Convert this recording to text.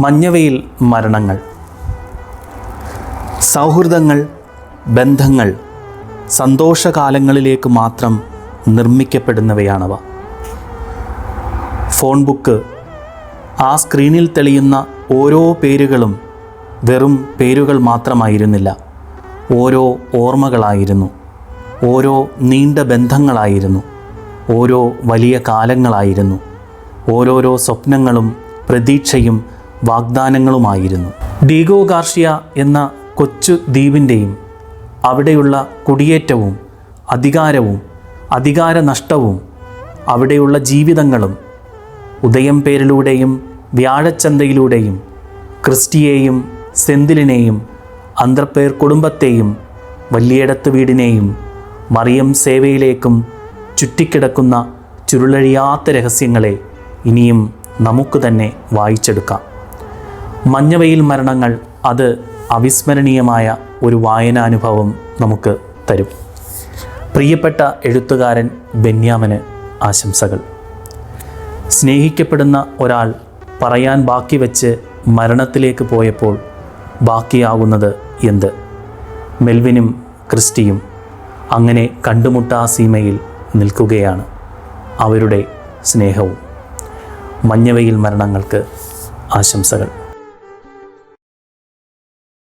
മഞ്ഞവയിൽ മരണങ്ങൾ. സൗഹൃദങ്ങൾ ബന്ധങ്ങൾ സന്തോഷകാലങ്ങളിലേക്ക് മാത്രം നിർമ്മിക്കപ്പെടുന്നവയാണവ. ഫോൺ ബുക്ക് ആ സ്ക്രീനിൽ തെളിയുന്ന ഓരോ പേരുകളും വെറും പേരുകൾ മാത്രമായിരുന്നില്ല. ഓരോ ഓർമ്മകളായിരുന്നു. ഓരോ നീണ്ട ബന്ധങ്ങളായിരുന്നു. ഓരോ വലിയ കാലങ്ങളായിരുന്നു. ഓരോരോ സ്വപ്നങ്ങളും പ്രതീക്ഷയും വാഗ്ദാനങ്ങളുമായിരുന്നു. ഡീഗോ ഗാർഷ്യ എന്ന കൊച്ചു ദ്വീപിന്റെയും അവിടെയുള്ള കുടിയേറ്റവും അധികാരവും അധികാര നഷ്ടവും അവിടെയുള്ള ജീവിതങ്ങളും ഉദയം പേരിലൂടെയും വ്യാഴച്ചന്തയിലൂടെയും ക്രിസ്റ്റിയെയും സെന്തിലിനെയും അന്തർപേർ കുടുംബത്തെയും വലിയടത്ത് വീടിനെയും മറിയം സേവയിലേക്കും ചുറ്റിക്കിടക്കുന്ന ചുരുളഴിയാത്ത രഹസ്യങ്ങളെ ഇനിയും നമുക്ക് തന്നെ വായിച്ചെടുക്കാം. മഞ്ഞവയിൽ മരണങ്ങൾ അത് അവിസ്മരണീയമായ ഒരു വായനാനുഭവം നമുക്ക് തരും. പ്രിയപ്പെട്ട എഴുത്തുകാരൻ ബെന്യാമന് ആശംസകൾ. സ്നേഹിക്കപ്പെടുന്ന ഒരാൾ പറയാൻ ബാക്കി വെച്ച് മരണത്തിലേക്ക് പോയപ്പോൾ ബാക്കിയാകുന്നത് എന്ത്? മെൽവിനും ക്രിസ്റ്റിയും അങ്ങനെ കണ്ടുമുട്ടാ സീമയിൽ നിൽക്കുകയാണ് അവരുടെ സ്നേഹവും മഞ്ഞവയിൽ മരണങ്ങൾക്ക് ആശംസകൾ.